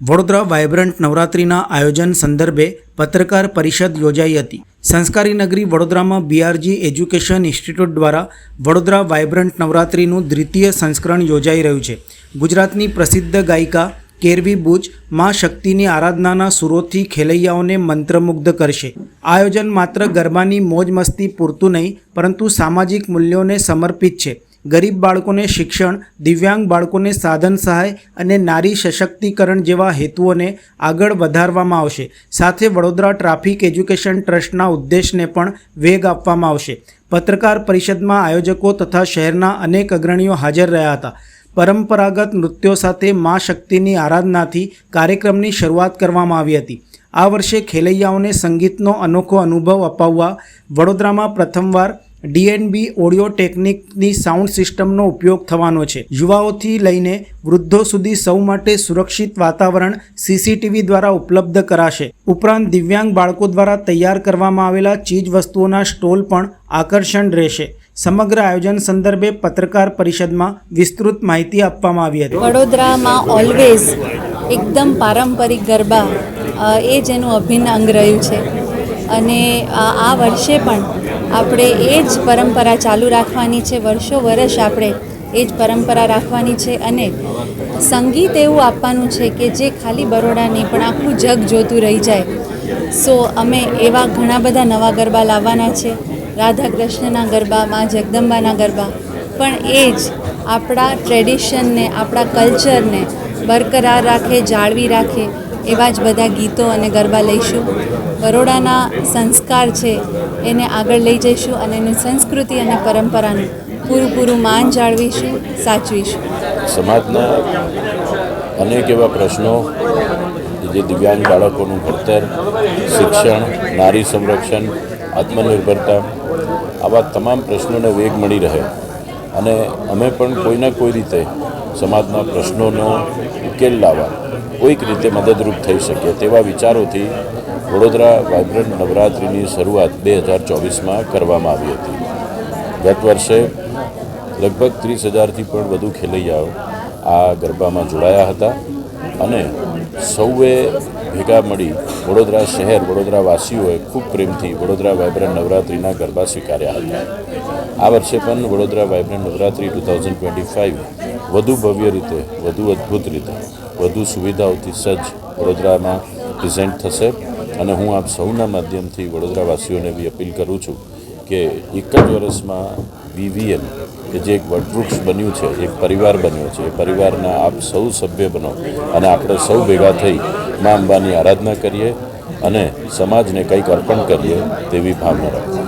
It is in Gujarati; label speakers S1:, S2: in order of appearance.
S1: વડોદરા વાયબ્રન્ટ નવરાત્રિના આયોજન સંદર્ભે પત્રકાર પરિષદ યોજાઈ હતી. સંસ્કારી નગરી વડોદરામાં બીઆરજી એજ્યુકેશન ઇન્સ્ટિટ્યૂટ દ્વારા વડોદરા વાયબ્રન્ટ નવરાત્રિનું દ્વિતીય સંસ્કરણ યોજાઈ રહ્યું છે. ગુજરાતની પ્રસિદ્ધ ગાયિકા કેરવી બુચમાં શક્તિની આરાધનાના સુરોથી ખેલૈયાઓને મંત્રમુગ્ધ કરશે. આયોજન માત્ર ગરબાની મોજ મસ્તી પૂરતું નહીં, પરંતુ સામાજિક મૂલ્યોને સમર્પિત છે. ગરીબ બાળકોને શિક્ષણ, દિવ્યાંગ બાળકોને સાધન સહાય અને નારી સશક્તિકરણ જેવા હેતુઓને આગળ વધારવામાં આવશે. સાથે વડોદરા ટ્રાફિક એજ્યુકેશન ટ્રસ્ટના ઉદ્દેશને પણ વેગ આપવામાં આવશે. પત્રકાર પરિષદમાં આયોજકો તથા શહેરના અનેક અગ્રણીઓ હાજર રહ્યા હતા. પરંપરાગત નૃત્યો સાથે મા શક્તિની આરાધનાથી કાર્યક્રમની શરૂઆત કરવામાં આવી હતી. આ વર્ષે ખેલૈયાઓને સંગીતનો અનોખો અનુભવ અપાવવા વડોદરામાં પ્રથમવાર ડીએનબી ઓડિયો ટેકનિકની સાઉન્ડ સિસ્ટમનો ઉપયોગ થવાનો છે. યુવાઓથી લઈને વૃદ્ધો સુધી સૌ માટે સુરક્ષિત વાતાવરણ સીસીટીવી દ્વારા ઉપલબ્ધ કરાશે. ઉપરાંત દિવ્યાંગ બાળકો દ્વારા તૈયાર કરવામાં આવેલા ચીજ વસ્તુઓના સ્ટોલ પણ આકર્ષણ રહેશે. સમગ્ર આયોજન સંદર્ભે પત્રકાર પરિષદમાં વિસ્તૃત માહિતી આપવામાં આવી હતી.
S2: વડોદરામાં ઓલવેઝ એકદમ પારંપરિક ગરબા એ જ એનું અભિન્ન અંગ રહ્યું છે. અને આ વર્ષે પણ આપણે એ જ પરંપરા ચાલુ રાખવાની છે, વર્ષો વર્ષ આપણે એ જ પરંપરા રાખવાની છે અને સંગીત એવું આપવાનું છે કે જે ખાલી બરોડા નહીં, પણ આખું જગ જોતું રહી જાય. સો, અમે એવા ઘણા બધા નવા ગરબા લાવવાના છે રાધા કૃષ્ણના ગરબા, માં જગદંબાના ગરબા. પણ એ જ આપણા ટ્રેડિશનને, આપણા કલ્ચરને બરકરાર રાખે, જાળવી રાખે. એવા જ બધા ગીતો અને ગરબા લઈશું. બરોડાના સંસ્કાર છે, એને આગળ લઈ જઈશું અને એની સંસ્કૃતિ અને પરંપરાનું પૂરું માન જાળવીશું, સાચવીશું.
S3: સમાજના અનેક એવા પ્રશ્નો જે દિવ્યાંગ બાળકોનું ભણતર, શિક્ષણ, નારી સંરક્ષણ, આત્મનિર્ભરતા, આવા તમામ પ્રશ્નોને વેગ મળી રહે. અને અમે પણ કોઈના કોઈ રીતે સમાજના પ્રશ્નોનો ઉકેલ લાવવા. કોઈક રીતે મદદરૂપ થઈ શકે તેવા વિચારોથી વડોદરા વાઇબ્રન્ટ નવરાત્રિની શરૂઆત બે હજાર ચોવીસમાં કરવામાં આવી હતી. ગત વર્ષે લગભગ ત્રીસ હજારથી પણ વધુ ખેલૈયાઓ આ ગરબામાં જોડાયા હતા અને સૌએ ભેગા મળી વડોદરા શહેર, વડોદરા વાસીઓએ ખૂબ પ્રેમથી વડોદરા વાઇબ્રન્ટ નવરાત્રિના ગરબા સ્વીકાર્યા હતા. આ વર્ષે પણ Vadodara vibrant Navratri two thousand twenty five વધુ ભવ્ય રીતે, વધુ અદ્ભુત રીતે, વધુ સુવિધાઓથી સજ્જ વડોદરામાં પ્રેઝેન્ટ થશે અને હું આપ સૌના માધ્યમથી વડોદરાવાસીઓને બી અપીલ કરું છું કે એક જ વર્ષમાં વીવીએમ કે જે એક વટવૃક્ષ બન્યું છે, એક પરિવાર બન્યો છે. એ પરિવારના આપ સૌ સભ્ય બનો અને આપણે સૌ ભેગા થઈ મા અંબાની આરાધના કરીએ અને સમાજને કંઈક અર્પણ કરીએ તેવી ભાવના રાખીએ.